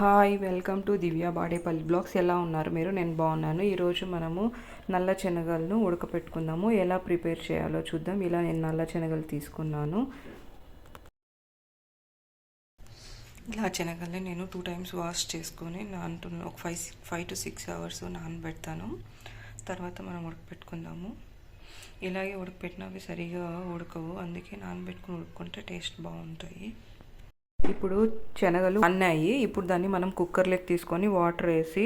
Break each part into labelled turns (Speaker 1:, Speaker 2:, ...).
Speaker 1: Hi welcome to Divya Badepalli blogs. ఎలా ఉన్నారు మీరు? నేను బాగున్నాను. ఈరోజు మనము నల్ల శనగలను ఉడకపెట్టుకుందాము. ఎలా ప్రిపేర్ చేయాలో చూద్దాం. ఇలా నేను నల్ల శనగలు తీసుకున్నాను. ఇలా శనగల్ని నేను టూ టైమ్స్ వాష్ చేసుకొని నానుతున్న ఒక five five to six hours నానబెడతాను. తర్వాత మనం ఉడకపెట్టుకుందాము. ఇలాగే ఉడకపెట్టినవి సరిగా ఉడకవు. అందుకే నానబెట్టుకుని ఉడుకుంటే టేస్ట్ బాగుంటాయి. ఇప్పుడు శనగలు అన్నాయి. ఇప్పుడు దాన్ని మనం కుక్కర్లోకి తీసుకొని వాటర్ వేసి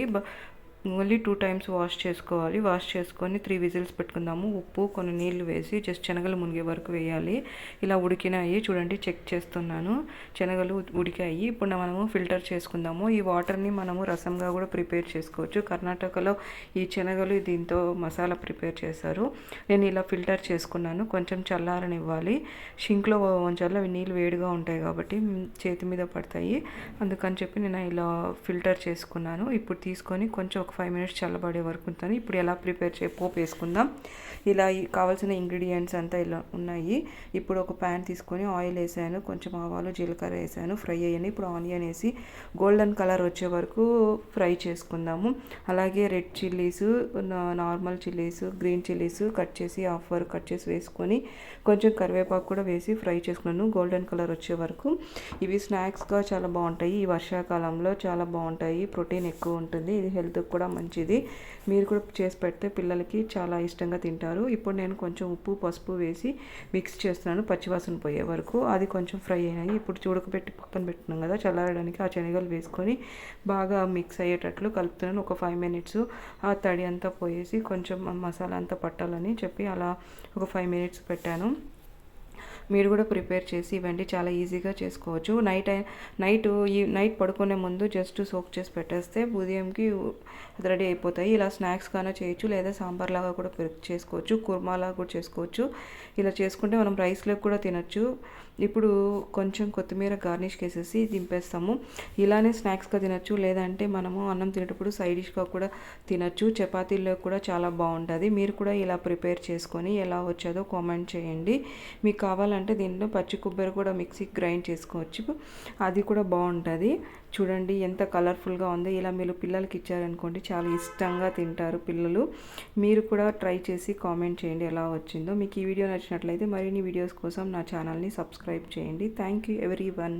Speaker 1: ఓన్లీ టూ టైమ్స్ వాష్ చేసుకోవాలి. వాష్ చేసుకొని త్రీ విజిల్స్ పెట్టుకుందాము. ఉప్పు కొన్ని నీళ్ళు వేసి జస్ట్ శనగలు మునిగే వరకు వేయాలి. ఇలా ఉడికినాయి. చూడండి చెక్ చేస్తున్నాను. శనగలు ఉడికాయి. ఇప్పుడు మనము ఫిల్టర్ చేసుకుందాము. ఈ వాటర్ని మనము రసంగా కూడా ప్రిపేర్ చేసుకోవచ్చు. కర్ణాటకలో ఈ శనగలు దీంతో మసాలా ప్రిపేర్ చేశారు. నేను ఇలా ఫిల్టర్ చేసుకున్నాను. కొంచెం చల్లారనివ్వాలి. షింక్లో ఉంచాలి. నీళ్ళు వేడిగా ఉంటాయి కాబట్టి చేతి మీద పడతాయి. అందుకని చెప్పి నేను ఇలా ఫిల్టర్ చేసుకున్నాను. ఇప్పుడు తీసుకొని కొంచెం ఒక ఫైవ్ మినిట్స్ చల్లబడే వరకు ఉంటాను ఇప్పుడు ఎలా ప్రిపేర్ చే పోపు వేసుకుందాం. ఇలా కావాల్సిన ఇంగ్రీడియంట్స్ అంతా ఇలా ఉన్నాయి. ఇప్పుడు ఒక ప్యాన్ తీసుకొని ఆయిల్ వేసాను కొంచెం ఆవాలు జీలకర్ర వేసాను ఫ్రై అయ్యాను. ఇప్పుడు ఆనియన్ వేసి గోల్డెన్ కలర్ వచ్చే వరకు ఫ్రై చేసుకుందాము. అలాగే red chillies normal chillies green chillies cut చేసి హాఫ్ వరకు కట్ చేసి వేసుకొని కొంచెం కరివేపాకు కూడా వేసి ఫ్రై చేసుకున్నాను. గోల్డెన్ కలర్ వచ్చే వరకు. ఇవి స్నాక్స్గా చాలా బాగుంటాయి. ఈ వర్షాకాలంలో చాలా బాగుంటాయి. ప్రోటీన్ ఎక్కువ ఉంటుంది. ఇది హెల్త్కి కూడా కూడా మంచిది. మీరు కూడా చేసి పెడితే పిల్లలకి చాలా ఇష్టంగా తింటారు. ఇప్పుడు నేను కొంచెం ఉప్పు పసుపు వేసి మిక్స్ చేస్తున్నాను. పచ్చివాసన పోయే వరకు. అది కొంచెం ఫ్రై అయినాయి. ఇప్పుడు చూడకబెట్టి పక్కన పెట్టున్నాం కదా చల్లారడానికి ఆ శనగలు వేసుకొని బాగా మిక్స్ అయ్యేటట్లు కలుపుతున్నాను. ఒక ఫైవ్ మినిట్స్ ఆ తడి అంతా పోయేసి కొంచెం మసాలా అంతా పట్టాలని చెప్పి అలా ఒక ఫైవ్ మినిట్స్ పెట్టాను. మీరు కూడా ప్రిపేర్ చేసి ఇవ్వండి. చాలా ఈజీగా చేసుకోవచ్చు. నైట్ నైట్ ఈ నైట్ పడుకునే ముందు జస్ట్ సోక్ చేసి పెట్టేస్తే ఉదయంకి రెడీ అయిపోతాయి. ఇలా స్నాక్స్ కానీ చేయొచ్చు లేదా సాంబార్ లాగా కూడా చేసుకోవచ్చు కుర్మా లాగా కూడా చేసుకోవచ్చు. ఇలా చేసుకుంటే మనం రైస్లోకి కూడా తినచ్చు. ఇప్పుడు కొంచెం కొత్తిమీర గార్నిష్ చేసేసి దింపేస్తాము. ఇలానే స్నాక్స్గా తినచ్చు లేదంటే మనము అన్నం తినేటప్పుడు సైడ్ డిష్గా కూడా తినచ్చు. చపాతీల్లో కూడా చాలా బాగుంటుంది. మీరు కూడా ఇలా ప్రిపేర్ చేసుకొని ఎలా వచ్చేదో కామెంట్ చేయండి. మీకు కావాలంటే దీంట్లో పచ్చి కొబ్బరి కూడా మిక్సీ గ్రైండ్ చేసుకోవచ్చు. అది కూడా బాగుంటుంది. చూడండి ఎంత కలర్ఫుల్గా ఉందో. ఇలా మీరు పిల్లలకి ఇచ్చారనుకోండి చాలా ఇష్టంగా తింటారు పిల్లలు. మీరు కూడా ట్రై చేసి కామెంట్ చేయండి ఎలా వచ్చిందో. మీకు ఈ వీడియో నచ్చినట్లయితే మరిన్ని వీడియోస్ కోసం నా ఛానల్ని సబ్స్క్రైబ్ చేయండి. Thank you every one